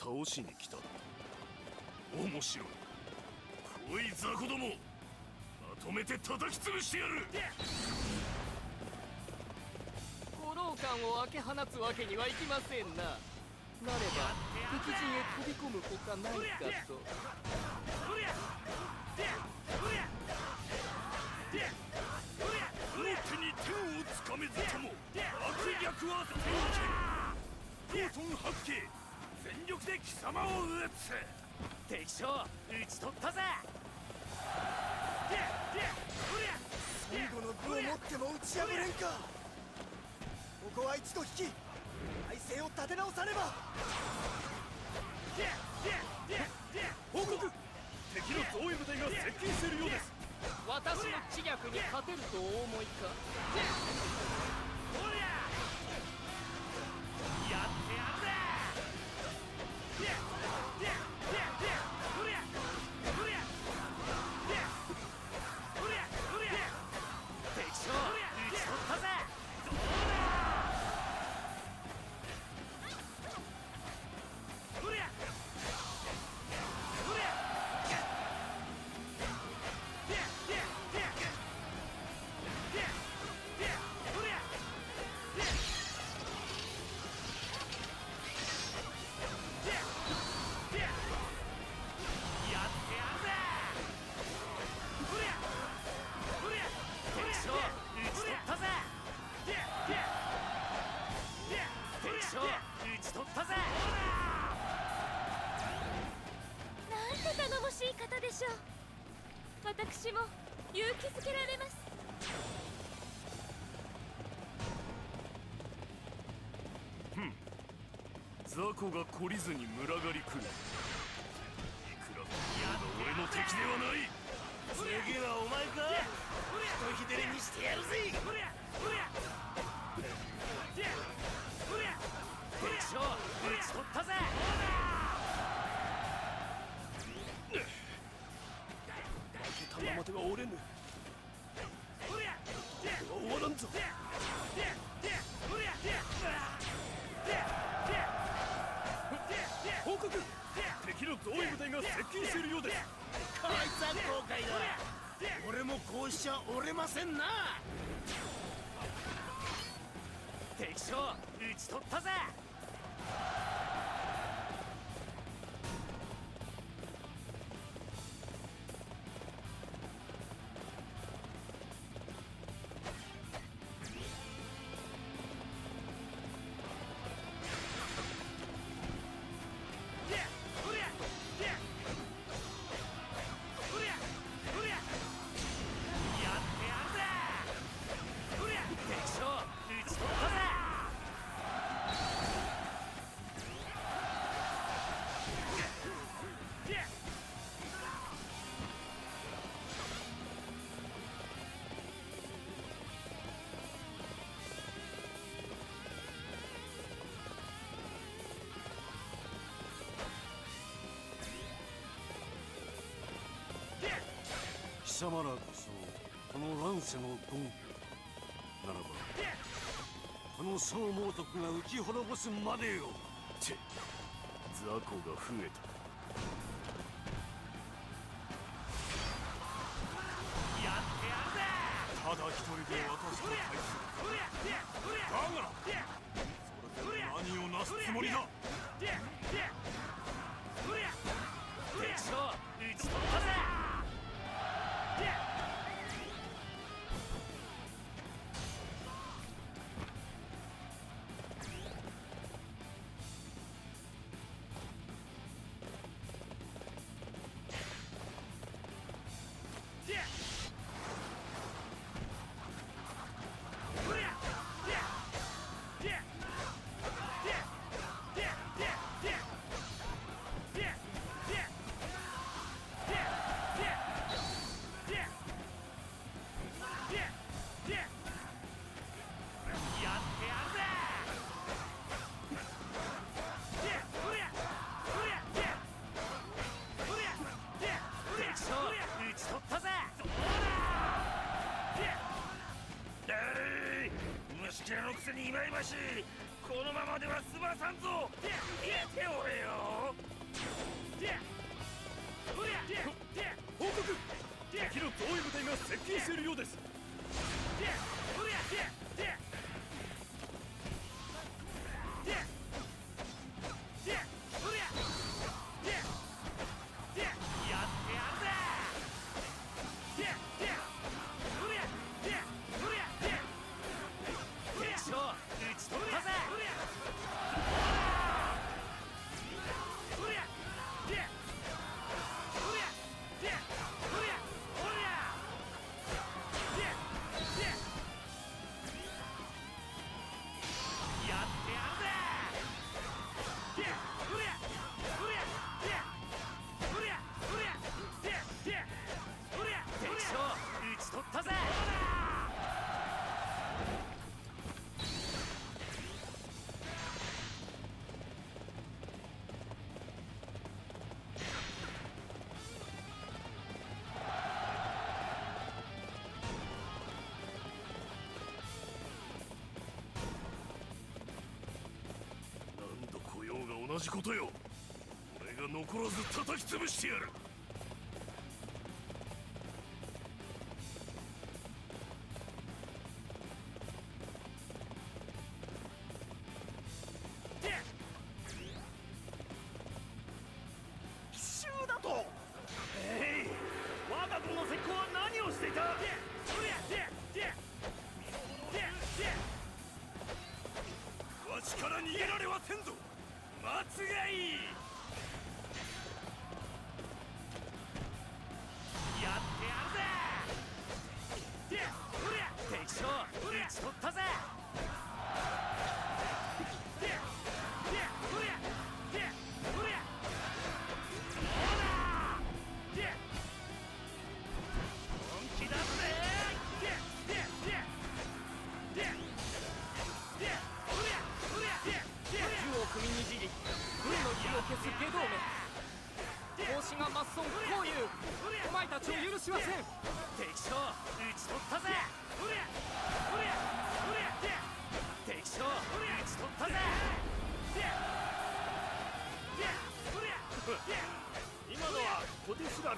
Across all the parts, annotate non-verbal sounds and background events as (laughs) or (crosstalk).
倒しに来た。面白い。来い雑魚どもまとめて叩き潰してやる。五郎館を開け放つわけにはいきませんな。なれば敵陣へ飛び込むほかないかと。手に天をつかめずとも悪逆は天剣コートン八景全力で貴様を撃つ敵将討ち取ったぜ。最後の武を持っても打ち破れんか。ここは一度引き体勢を立て直さねば。報告。敵の増援部隊が接近しているようです。私の知略に勝てるとお思いか？雑魚が懲りずに群がり来る。いくらか俺の敵ではない。次はお前か一ひねりにしてやるぜ。敵将討ち取ったぜ負けたままでは折れぬの増援部隊が接近しているようです。こいつは後悔だ。俺もこうしちゃ折れませんな。敵将討ち取ったぜ。様らこそこの乱世のゴンならばこの総猛徳が打ち滅ぼすまでよ。って雑魚が増えた。ただ一人で私と対するだがそれで何をなすつもりだ？敵将討ち取ったぜだーい虫けらのくせにいまいましい。このままでは済まさんぞ。見ておれよ。報告。敵の同意部隊が接近しているようです。同じことよ。俺が残らず叩き潰してやる。勝打ち取ったぜ。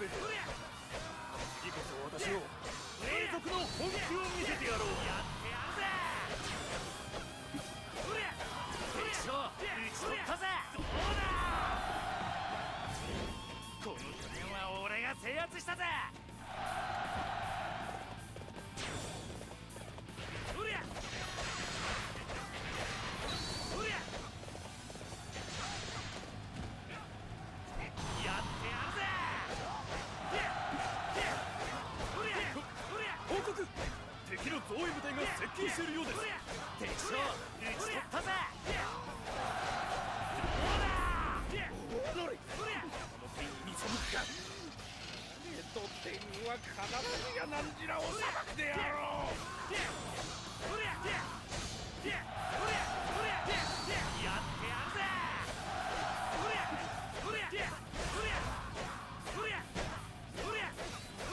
小手は必ずやなんじらを裁くであろう。やってやるぜ。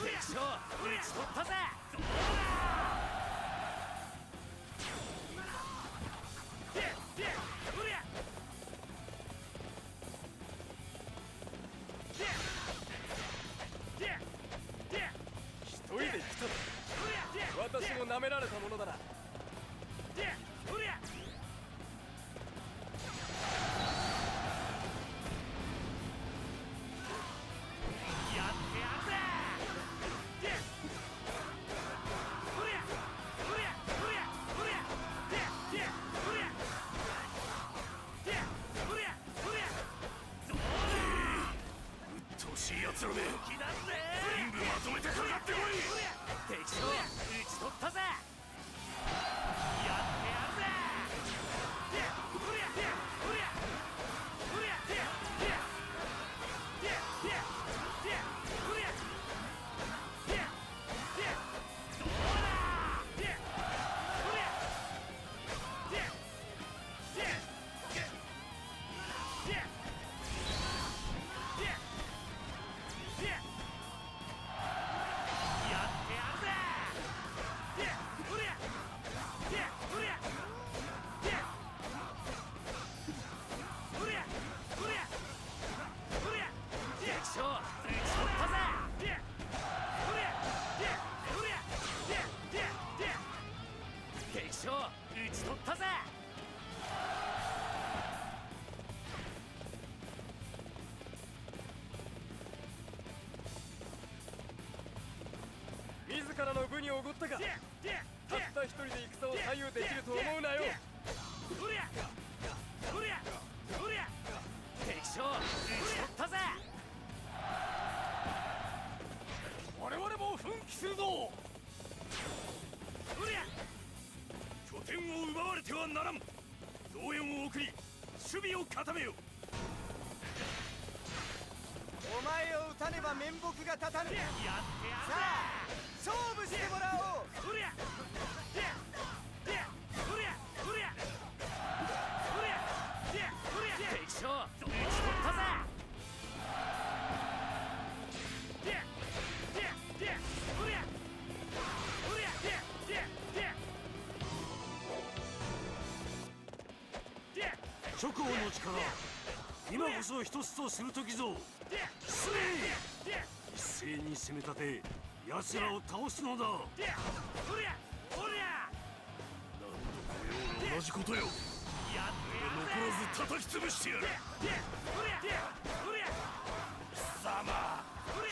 敵将討ち取ったぜ私も舐められたものだな。陶しい奴らめ全部まとめてかかってこい敵を討ち取ったぜ。自らの部におごったがたった一人で戦を左右できると思うなよ。うりゃうりゃうりゃ敵将討ち取ったぜ。我々も奮起するぞ。うりゃ拠点を奪われてはならん。増援を送り守備を固めよ。お前を撃たねば面目が立たぬ。やってやさあ勝負してもらおうそりゃそそうの力今こそ一つとする時ぞ。一斉に攻め立て。奴らを倒すのだ。同じことよ。残らず叩き潰してやる。貴様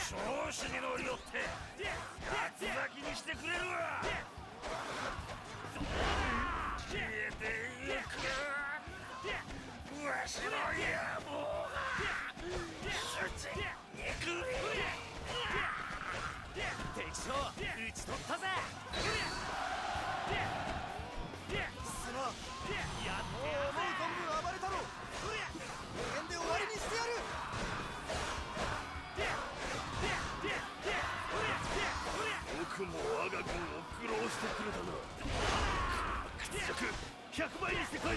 調子に乗り乗って八つ咲きにしてくれるわ。消えてゆくわしの野望が出ちにくい敵将討ち取ったぜ。すまんもうや思う存分暴れたろ無限で終わりにしてやる。僕も我が軍を苦労してくれたな屈辱。100倍にして返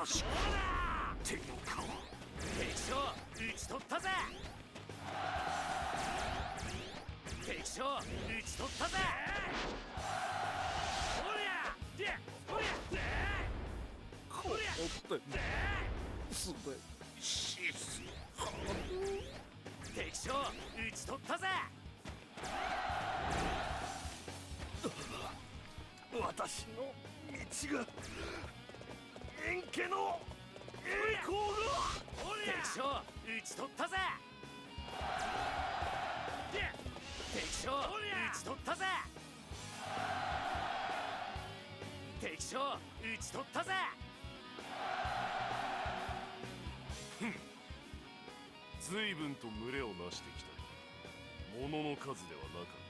新しく天下を敵将討ち取ったぜ。敵将討ち取ったぜ。おりゃでおりゃこってすべしす敵将討ち取ったぜ。私の道が円家の栄光が敵将討ち取ったぜ敵将討ち取ったぜ敵将討ち取ったぜ随分と群れをなしてきたが物の数ではなかった (laughs)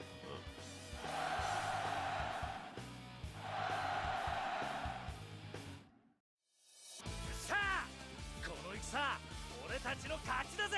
たちの勝ちだぜ